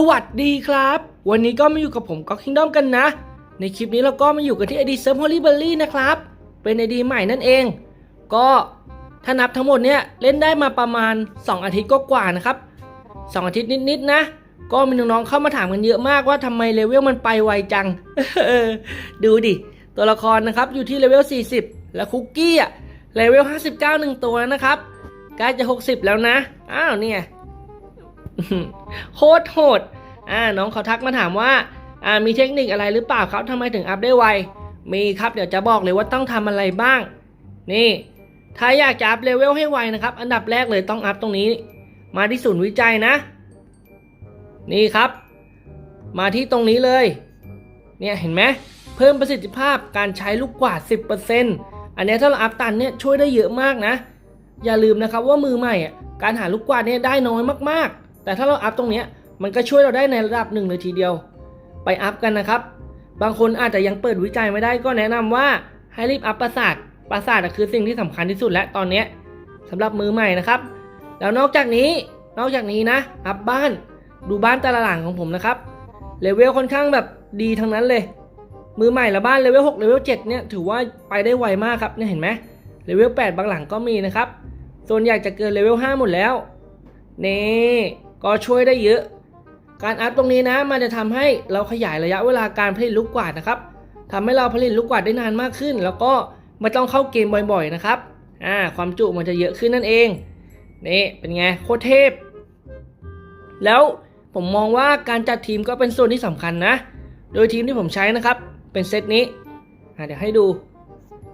สวัสดีครับ วันนี้ก็มาอยู่กับผมก็คิงดอมกันนะ ในคลิปนี้เราก็มาอยู่กันที่ ID เซิร์ฟฮอลลี่เบอรี่นะครับ เป็น ID ใหม่นั่นเอง ก็ถ้านับทั้งหมดเนี่ยเล่นได้มาประมาณ 2 อาทิตย์ก็กว่านะครับ 2 อาทิตย์นิดๆนะก็มีน้องๆเข้ามาถามกันเยอะมากว่าทำไมเลเวลมันไปไวจัง ดูดิ ตัวละครนะครับอยู่ที่เลเวล 40 แล้วคุกกี้อะเลเวล 59หนึ่งตัวแล้วนะครับใกล้จะ 60 แล้วนะ อ้าวเนี่ยโคตรโหด อ่าน้องเขาทักมาถามว่าอ่ามีเทคนิคอะไรหรือเปล่าครับทำไมถึงอัพได้ไว มีครับเดี๋ยวจะบอกเลยว่าต้องทำอะไรบ้าง นี่ ถ้าอยากจะอัพเลเวลให้ไวนะครับ อันดับแรกเลยต้องอัพตรงนี้ มาที่ศูนย์วิจัยนะ นี่ครับ มาที่ตรงนี้เลย เนี่ยเห็นไหมเพิ่มประสิทธิภาพการใช้ลูกกวาด 10%อันนี้ถ้าเราอัพตันเนี่ยช่วยได้เยอะมากนะ อย่าลืมนะครับว่ามือใหม่การหาลูกกวาดเนี่ยได้น้อยมากๆ แต่ถ้าเราอัพตรงเนี้ย มันก็ช่วยเราได้ในระดับหนึ่งเลยทีเดียว ไปอัพกันนะครับ บางคนอาจจะยังเปิดวิจัยไม่ได้ก็แนะนำว่าให้รีบอัพปราสาทปราสาทคือสิ่งที่สำคัญที่สุดและตอนนี้ยสำหรับมือใหม่นะครับ แล้วนอกจากนี้นอกจากนี้นะ อัพบ้านดูบ้านแต่ละหลังของผมนะครับเลเวลค่อนข้างแบบดีทั้งนั้นเลย มือใหม่ละบ้านเลเวล6เลเวล7เนี่ยถือว่าไปได้ไวมากครับเนี่ยเห็นไหมเลเวล8บางหลังก็มีนะครับส่วนใหญ่จะเกินเลเวล5หมดแล้วนี่ก็ช่วยได้เยอะ การอัพตรงนี้นะ มันจะทำให้เราขยายระยะเวลาการผลิตลูกกวาดนะครับทำให้เราผลิตลูกกวาดได้นานมากขึ้น แล้วก็ไม่ต้องเข้าเกมบ่อยๆนะครับอ่าความจุมันจะเยอะขึ้นนั่นเองนี่เป็นไงโคตรเทพ แล้วผมมองว่าการจัดทีมก็เป็นส่วนที่สำคัญนะ โดยทีมที่ผมใช้นะครับ เป็นเซตนี้อ่าเดี๋ยวให้ดู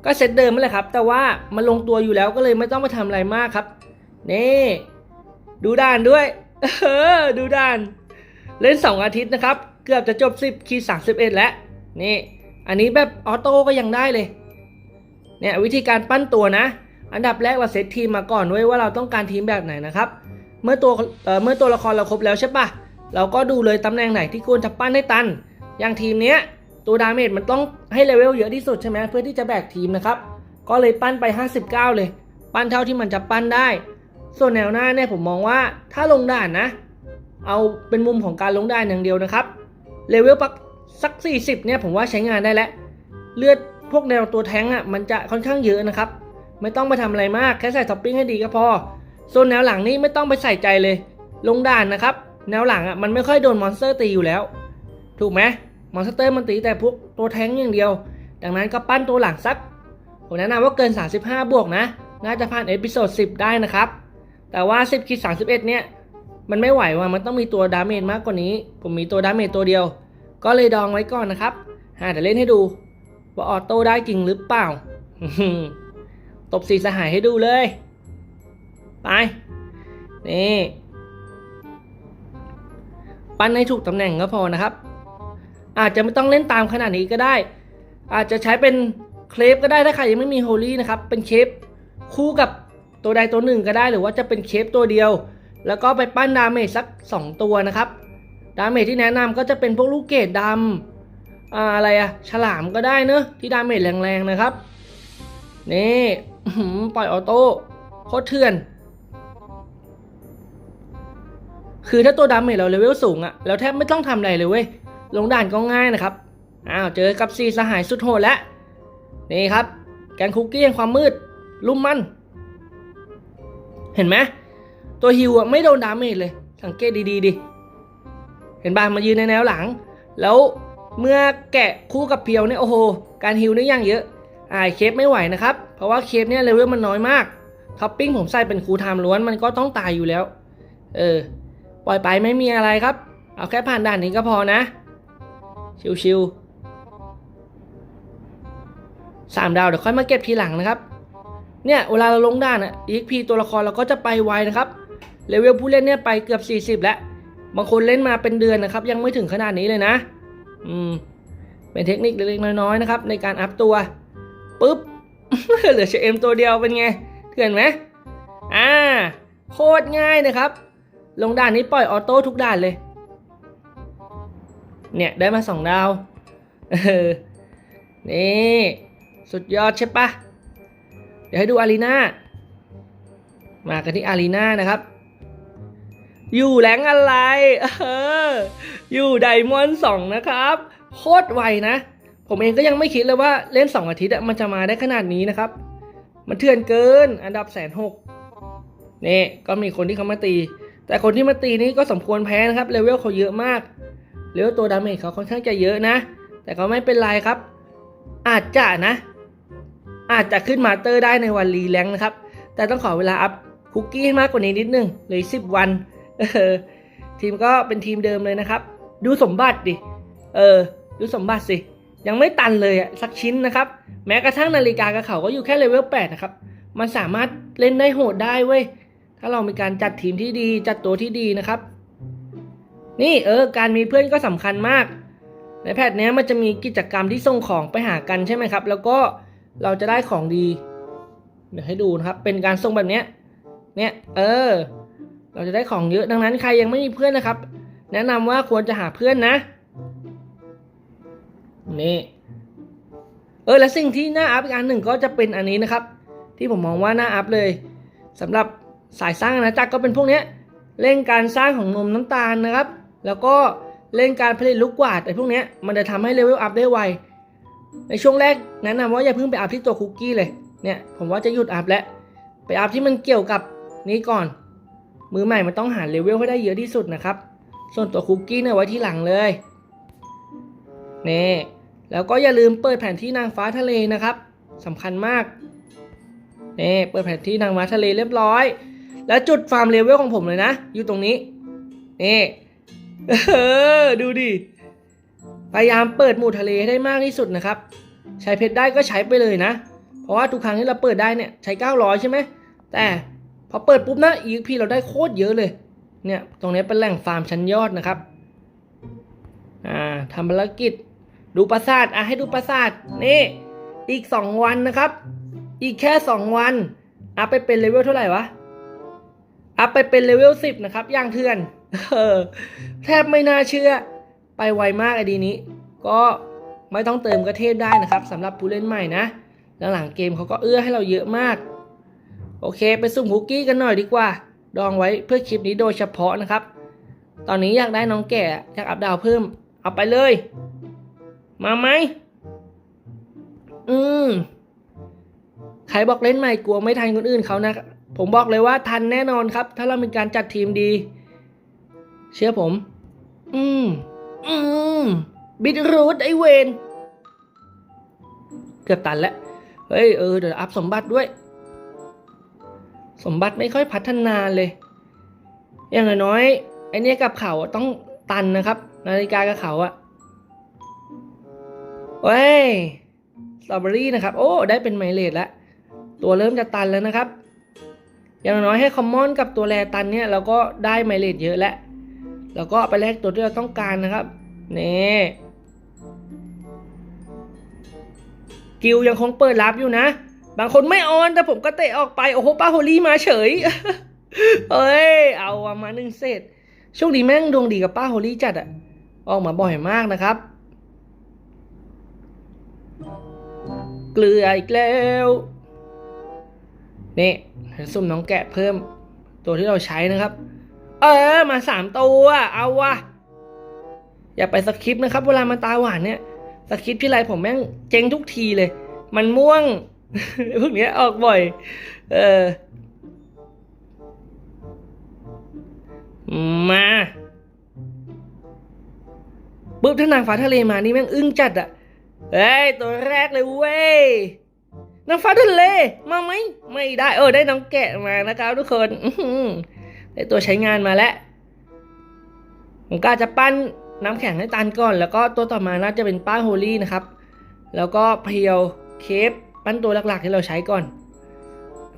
ก็เซตเดิมนั่นแหละครับ แต่ว่ามันลงตัวอยู่แล้วก็เลยไม่ต้องไปทำอะไรมากครับนี่ดูด่านด้วย เออดูด่าน เล่น 2 อาทิตย์นะครับ เกือบจะจบ 10คี31 แล้ว นี่ อันนี้แบบออโต้ก็ยังได้เลย เนี่ยวิธีการปั้นตัวนะ อันดับแรกเราเซตทีมมาก่อนไว้ว่าเราต้องการทีมแบบไหนนะครับ เมื่อตัวเอ่อเมื่อตัวละครเราครบแล้วใช่ปะเราก็ดูเลยตำแหน่งไหนที่ควรจะปั้นให้ตัน อย่างทีมเนี้ยตัวดาเมจมันต้องให้เลเวลเยอะที่สุดใช่ไหมเพื่อที่จะแบกทีมนะครับ ก็เลยปั้นไป 59 เลย ปั้นเท่าที่มันจะปั้นได้ ส่วนแนวหน้าเนี่ยผมมองว่าถ้าลงด่านนะ เอาเป็นมุมของการลงด่านอย่างเดียวนะครับเลเวลปักสัก 40 เนี่ยผมว่าใช้งานได้แล้ว เลือดพวกแนวตัวแท้งอะมันจะค่อนข้างเยอะนะครับ ไม่ต้องไปทำอะไรมากแค่ใส่ท็อปปิ้งให้ดีก็พอส่วนแนวหลังนี่ไม่ต้องไปใส่ใจเลย ลงด่านนะครับ แนวหลังอะมันไม่ค่อยโดนมอนสเตอร์ตีอยู่แล้ว ถูกไหมมอนสเตอร์มันตีแต่พวกตัวแท้งอย่างเดียว ดังนั้นก็ปั้นตัวหลังสักผมแนะนำว่าเกิน 35 บวกนะ น่าจะผ่านเอพิโซด10 ได้นะครับ แต่ว่า 10คิด31 เนี่ย มันไม่ไหวว่ะมันต้องมีตัวดาเมจมากกว่านี้ ผมมีตัวดาเมจตัวเดียว ก็เลยดองไว้ก่อนนะครับหาแต่เล่นให้ดูว่าออโต้ได้จริงหรือเปล่า ตบสีสหายให้ดูเลย ไป นี่ ปั้นให้ถูกตำแหน่งก็พอนะครับ อาจจะไม่ต้องเล่นตามขนาดนี้ก็ได้ อาจจะใช้เป็นเคลปก็ได้ถ้าใครยังไม่มีโฮลี่นะครับ เป็นเคปคู่กับตัวใดตัวหนึ่งก็ได้หรือว่าจะเป็นเคปตัวเดียว แล้วก็ไปปั้นดาเมจสัก 2 ตัวนะครับ ดาเมจที่แนะนำก็จะเป็นพวกลูกเกดดำออะไรอะฉลามก็ได้เนอะที่ดาเมจแรงๆนะครับ นี่ปล่อยออโต้โคตรเถื่อน คือถ้าตัวดาเมจเราเลเวลสูงอะเราแทบไม่ต้องทำอะไรเลยเว้ย ลงด่านก็ง่ายนะครับ อ้าวเจอกับซีสหายสุดโหดแล้ว นี่ครับ แกนคุกกี้แห่งความมืดลุ่มมัน เห็นไหม ตัวฮิวอะไม่โดนดาเมจเลย สังเกตดีๆดิ เห็นบ้างมายืนในแนวหลัง แล้วเมื่อแกะคู่กับเพียวเนี่ยโอ้โห การฮิวนี่ยังเยอะอาเคฟไม่ไหวนะครับ เพราะว่าเคฟเนี่ยเลเวลมันน้อยมาก ท็อปปิ้งผมใส่เป็นคูลไทม์ล้วนมันก็ต้องตายอยู่แล้ว เออ ปล่อยไปไม่มีอะไรครับ เอาแค่ผ่านด่านนี้ก็พอนะ ชิวๆสามดาวเดี๋ยวค่อยมาเก็บทีหลังนะครับ เนี่ยเวลาเราลงด่านอะ EXP ตัวละครเราก็จะไปไวนะครับ เลเวลผู้เล่นเนี่ยไปเกือบ 40 แล้ว บางคนเล่นมาเป็นเดือนนะครับ ยังไม่ถึงขนาดนี้เลยนะ อืม เป็นเทคนิคเล็กๆน้อยๆนะครับ ในการอัพตัวปุ๊บ เหลือเชเอ็มตัวเดียวเป็นไงเถื่อนไหมอ่า โคตรง่ายนะครับ ลงด่านนี้ปล่อยออโต้ทุกด่านเลย เนี่ยได้มาสองดาว เออ นี่ สุดยอดใช่ปะ เดี๋ยวให้ดูอารีนามากันที่อารีนานะครับ อยู่แรงอะไร เออ อยู่ไดมอนด์สองนะครับ โคตรไวนะ ผมเองก็ยังไม่คิดเลยว่าเล่น 2 อาทิตย์มันจะมาได้ขนาดนี้นะครับ มันเถื่อนเกิน อันดับแสนหกนี่ก็มีคนที่เขามาตี แต่คนที่มาตีนี่ก็สมควรแพ้นะครับ เลเวลเขาเยอะมาก เลเวลตัวดาเมจเขาค่อนข้างจะเยอะนะ แต่ก็ไม่เป็นไรครับ อาจจะนะ อาจจะขึ้นมาสเตอร์ได้ในวันรีแลงนะครับ แต่ต้องขอเวลาอัพคุกกี้ให้มากกว่านี้นิดนึงเลยสิบวัน ทีมก็เป็นทีมเดิมเลยนะครับ ดูสมบัติดิ เออ ดูสมบัติสิ ยังไม่ตันเลยอะสักชิ้นนะครับ แม้กระทั่งนาฬิกากระเขาก็อยู่แค่เลเวล8นะครับ มันสามารถเล่นได้โหดได้เว้ย ถ้าเรามีการจัดทีมที่ดี จัดตัวที่ดีนะครับ นี่เออ การมีเพื่อนก็สำคัญมาก ในแพทเนี้ยมันจะมีกิจกรรมที่ส่งของไปหากันใช่ไหมครับ แล้วก็เราจะได้ของดี เดี๋ยวให้ดูนะครับ เป็นการส่งแบบเนี้ย เนี่ย เออ เราจะได้ของเยอะดังนั้นใครยังไม่มีเพื่อนนะครับ แนะนำว่าควรจะหาเพื่อนนะนี่เออและสิ่งที่น่าอัพอีกอันหนึ่งก็จะเป็นอันนี้นะครับ ที่ผมมองว่าน่าอัพเลยสำหรับสายสร้างอาณาจักรก็เป็นพวกนี้เร่งการสร้างของนมน้ำตาลนะครับ แล้วก็เร่งการผลิตลูกกวาดไอ้พวกนี้มันจะทำให้เลเวลอัพได้ไวในช่วงแรกแนะนำว่าอย่าเพิ่งไปอัพที่ตัวคุกกี้เลยเนี่ยผมว่าจะหยุดอัพแล้วไปอัพที่มันเกี่ยวกับนี้ก่อน มือใหม่มันต้องหาเลเวลให้ได้เยอะที่สุดนะครับ ส่วนตัวคุกกี้เนี่ยไว้ที่หลังเลยนี่แล้วก็อย่าลืมเปิดแผนที่นางฟ้าทะเลนะครับสำคัญมากนี่เปิดแผนที่นางฟ้าทะเลเรียบร้อย แล้วจุดฟาร์มเลเวลของผมเลยนะ อยู่ตรงนี้นี่เออดูดิพยายามเปิดหมู่ทะเลให้ได้มากที่สุดนะครับ ใช้เพชรได้ก็ใช้ไปเลยนะ เพราะว่าทุกครั้งที่เราเปิดได้เนี่ยใช้ 900 ใช่ไหมแต่ พอเปิดปุ๊บนะ EXP เราได้โคตรเยอะเลย เนี่ย ตรงนี้เป็นแหล่งฟาร์มชั้นยอดนะครับ อ่าทำภารกิจ ดูปราสาท อะให้ดูปราสาท นี่ อีก 2 วันนะครับ อีกแค่ 2 วันอัพไปเป็นเลเวลเท่าไหร่วะ อัพไปเป็นเลเวล10 นะครับ ย่างเถื่อนเออแทบไม่น่าเชื่อ ไปไวมากไอดีนี้ ก็ไม่ต้องเติมกระเทพได้นะครับสำหรับผู้เล่นใหม่นะ หลังๆเกมเขาก็เอื้อให้เราเยอะมาก โอเค ไปสุ่มคุกกี้กันหน่อยดีกว่า ดองไว้เพื่อคลิปนี้โดยเฉพาะนะครับ ตอนนี้อยากได้น้องแก่อยากอัพดาวเพิ่ม เอาไปเลย มาไหม อืม ใครบอกเล่นใหม่กลัวไม่ทันคนอื่นเขานะ ผมบอกเลยว่าทันแน่นอนครับ ถ้าเรามีการจัดทีมดี เชื่อผม อืม อืม บิดรูดไอเวน เกือบตันแล้ว เฮ้ย เออ เดี๋ยวอัพสมบัติด้วย สมบัติไม่ค่อยพัฒนาเลย อย่างน้อยๆไอเนี้ยกับเขาต้องตันนะครับ นาฬิกากับเขาอะเว้ยสตรอเบอรี่นะครับ โอ้ ได้เป็นไมเลดแล้ว ตัวเริ่มจะตันแล้วนะครับ อย่างน้อยให้คอมมอนกับตัวแรตันเนี่ยเราก็ได้ไมเลดเยอะแล้วแล้วก็ไปแลกตัวที่เราต้องการนะครับนี่กิลยังคงเปิดรับอยู่นะ บางคนไม่ออนแต่ผมก็เตะออกไป โอ้โหป้าโฮลี่มาเฉย เอ้ย เอาอะมาหนึ่งเซตโชคดีแม่งดวงดีกับป้าโฮลี่จัดอะออกมาบ่อยมากนะครับ เกลืออีกแล้ว นี่สุ่มน้องแกะเพิ่ม ตัวที่เราใช้นะครับ เออ มาสามตัว เอาวะอย่าไปสคริปต์นะครับ เวลามาตาหวานเนี่ยสคริปต์ที่ไรผมแม่งเจ๊งทุกทีเลย มันม่วง พวกเนี้ยออกบ่อย เออ มาปุ๊บถ้านางฟ้าทะเลมานี่แม่งอึ้งจัดอะเฮ้ยตัวแรกเลยเว้ยนางฟ้าทะเลมาไหมไม่ได้ เออได้น้องแกะมานะครับทุกคนได้ตัวใช้งานมาแล้วผมก็อาจจะปั้นน้ำแข็งให้ตันก่อน แล้วก็ตัวต่อมาน่าจะเป็นป้าโฮลี่นะครับ แล้วก็เพียวเคฟ ปั้นตัวหลักๆที่เราใช้ก่อน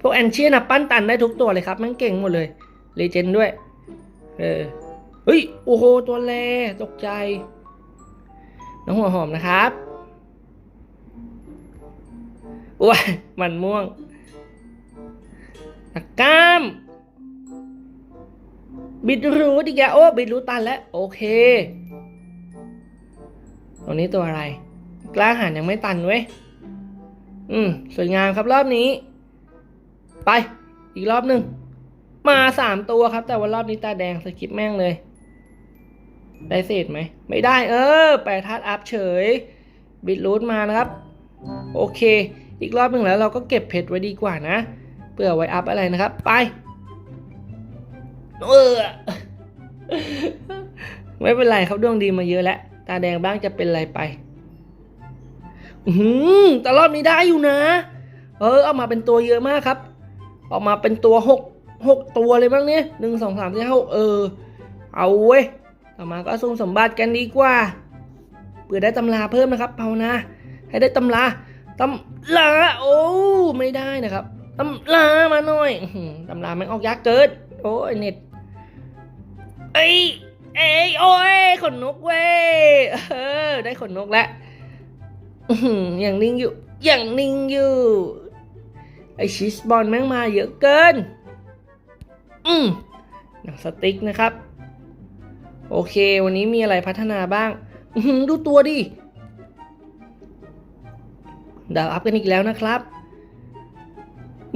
พวกแอนเชียนะปั้นตันได้ทุกตัวเลยครับ มันเก่งหมดเลยเลเจนด์ด้วย เออ เฮ้ย โอ้โห ตัวแรตกใจ น้องหัวหอมนะครับว้ายมันม่วงตะกร้าม บิดรูดอีกแล้วโอ้ บิดรูตันแล้ว โอเคตัวนี้ตัวอะไร กล้าหาญยังไม่ตันเว้ย อืม สวยงามครับรอบนี้ ไป อีกรอบหนึ่ง มาสามตัวครับ แต่ว่ารอบนี้ตาแดงสกิปแม่งเลย ได้เศษไหม ไม่ได้ เออ แปรธาตุอัพเฉย บิดรูทมานะครับ โอเค อีกรอบหนึ่งแล้วเราก็เก็บเพชรไว้ดีกว่านะเพื่อไว้อัพอะไรนะครับ ไป เออ ไม่เป็นไรครับดวงดีมาเยอะแล้ว ตาแดงบ้างจะเป็นอะไรไป หือแต่รอบนี้ได้อยู่นะ เออเอามาเป็นตัวเยอะมากครับ ออกมาเป็นตัวหกหกตัวเลยบ้างเนี่ยหนึ่งสองสามสี่ห้าหกเออ เอาเว้ยต่อมาก็สุ่มสมบัติกันดีกว่า เพื่อได้ตำราเพิ่มนะครับภาวนาให้ได้ตำราตำราโอ้ไม่ได้นะครับตำรามาหน่อยตำรามันออกยากเกินโอ้ยเน็ตเอ้ยเอ้ยโอ้ยขนนกเว้ยเออได้ขนนกแล้ว อย่างนิ่งอยู่ อย่างนิ่งอยู่ ไอชีสบอลแม่งมาเยอะเกิน อืมหนังสติ๊กนะครับ โอเค วันนี้มีอะไรพัฒนาบ้าง ดูตัวดิ ดาวอัพกันอีกแล้วนะครับ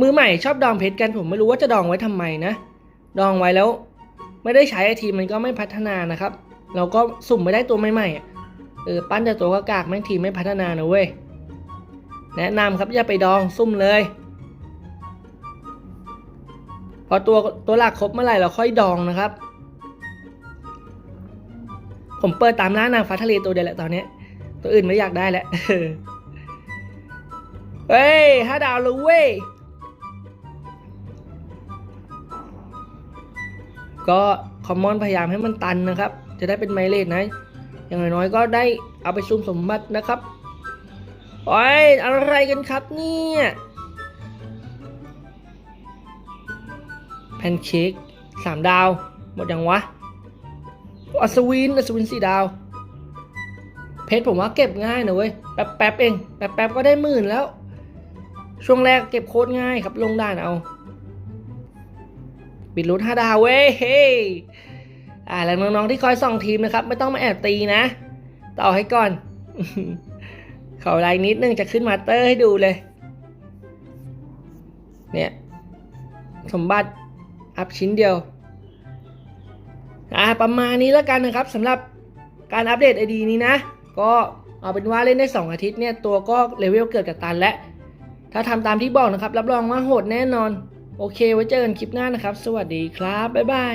มือใหม่ชอบดองเพชรกันผมไม่รู้ว่าจะดองไว้ทำไมนะ ดองไว้แล้ว ไม่ได้ใช้ไอทีมันก็ไม่พัฒนานะครับ เราก็สุ่มไม่ได้ตัวใหม่ๆอ่ เออปั้นแต่ตัวกากากแม่งทีไม่พัฒนานะเว้ย แนะนำครับอย่าไปดองซุ่มเลย พอตัวตัวหลักครบเมื่อไหร่เราค่อยดองนะครับ ผมเปิดตามร้านนางฟ้าทะเลตัวเดียวแหละตอนนี้ ตัวอื่นไม่อยากได้แล้วเฮ้ยห้าดาวเลยเว้ยก็คอมมอนพยายามให้มันตันนะครับ จะได้เป็นไมเลสนะ อย่างน้อยๆก็ได้เอาไปซุ่มสมบัตินะครับโอ้ยอะไรกันครับเนี่ยแพนเค้กสามดาว หมดยังวะอัศวินอัศวินสี่ดาว เพชรผมว่าเก็บง่ายนะเว้ย แป๊บแป๊บเอง แป๊บแป๊บก็ได้หมื่นแล้ว ช่วงแรกเก็บโคตรง่ายครับลงด่านเอา ปิดรูทห้าดาวเว้ยเฮ้ย อ่าแล้วน้องๆที่คอยส่องทีมนะครับ ไม่ต้องมาแอบตีนะ ต่อให้ก่อนขอไลน์นิดนึงจะขึ้นมาเตอร์ให้ดูเลย เนี่ยสมบัติอัพชิ้นเดียวอ่าประมาณนี้แล้วกันนะครับสำหรับการอัปเดตไอดีนี้นะ ก็เอาเป็นว่าเล่นได้ 2 อาทิตย์เนี่ยตัวก็เลเวลเกิดกับตันแล้วถ้าทำตามที่บอกนะครับ รับรองว่าโหดแน่นอน โอเคไว้เจอกันคลิปหน้านะครับ สวัสดีครับ บ๊ายบาย